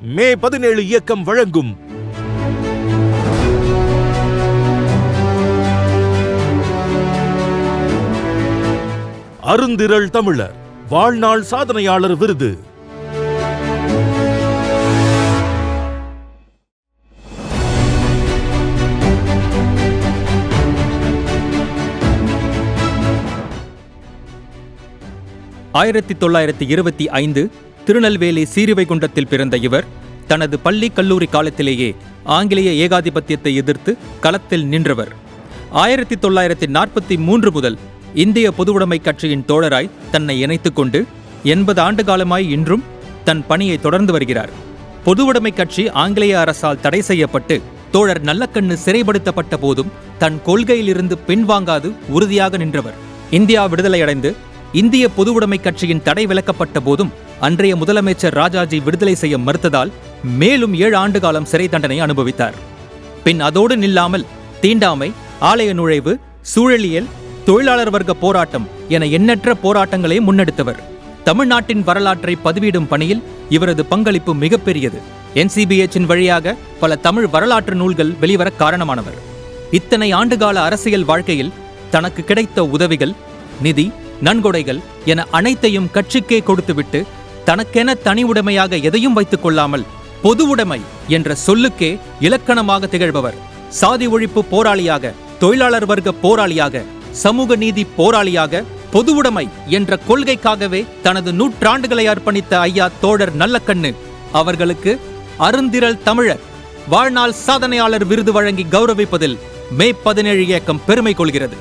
மே பதினேழு இயக்கம் வழங்கும். அருந்திரள் தமிழர் வாழ்நாள் சாதனையாளர் விருது. ஆயிரத்தி தொள்ளாயிரத்தி இருபத்தி ஐந்து திருநெல்வேலி சீருவைகுண்டத்தில் பிறந்த இவர் தனது பள்ளி கல்லூரி காலத்திலேயே ஆங்கிலேய ஏகாதிபத்தியத்தை எதிர்த்து களத்தில் நின்றவர். ஆயிரத்தி தொள்ளாயிரத்தி நாற்பத்தி மூன்று முதல் இந்திய பொதுவுடைமை கட்சியின் தோழராய் தன்னை இணைத்துக் கொண்டு எண்பது ஆண்டு காலமாய் இன்றும் தன் பணியை தொடர்ந்து வருகிறார். பொதுவுடைமை கட்சி ஆங்கிலேய அரசால் தடை செய்யப்பட்டு தோழர் நல்லக்கண்ணு சிறைப்படுத்தப்பட்ட போதும் தன் கொள்கையிலிருந்து பின்வாங்காது உறுதியாக நின்றவர். இந்தியா விடுதலையடைந்து இந்திய பொதுவுடைமை கட்சியின் தடை விலக்கப்பட்ட போதும் அன்றைய முதலமைச்சர் ராஜாஜி விடுதலை செய்ய மறுத்ததால் மேலும் ஏழு ஆண்டு காலம் சிறை தண்டனை அனுபவித்தார். பின் அதோடு நில்லாமல் தீண்டாமை ஆலய நுழைவு சூழலியல் தொழிலாளர் வர்க்க போராட்டம் என எண்ணற்ற போராட்டங்களை முன்னெடுத்தவர். தமிழ்நாட்டின் வரலாற்றை பதிவிடும் பணியில் இவரது பங்களிப்பு மிகப்பெரியது. என்சிபிஎச்சின் வழியாக பல தமிழ் வரலாற்று நூல்கள் வெளிவர காரணமானவர். இத்தனை ஆண்டுகால அரசியல் வாழ்க்கையில் தனக்கு கிடைத்த உதவிகள் நிதி நன்கொடைகள் என அனைத்தையும் கட்சிக்கே கொடுத்துவிட்டு தனக்கென தனி உடைமையாக எதையும் வைத்துக் கொள்ளாமல் பொது உடைமை என்ற சொல்லுக்கே இலக்கணமாக திகழ்பவர். சாதி ஒழிப்பு போராளியாக தொழிலாளர் வர்க்க போராளியாக சமூக நீதி போராளியாக பொது உடைமை என்ற கொள்கைக்காகவே தனது நூற்றாண்டுகளை அர்ப்பணித்த ஐயா தோழர் நல்லக்கண்ணு அவர்களுக்கு அருந்திரல் தமிழர் வாழ்நாள் சாதனையாளர் விருது வழங்கி கௌரவிப்பதில் மே பதினேழு இயக்கம் பெருமை கொள்கிறது.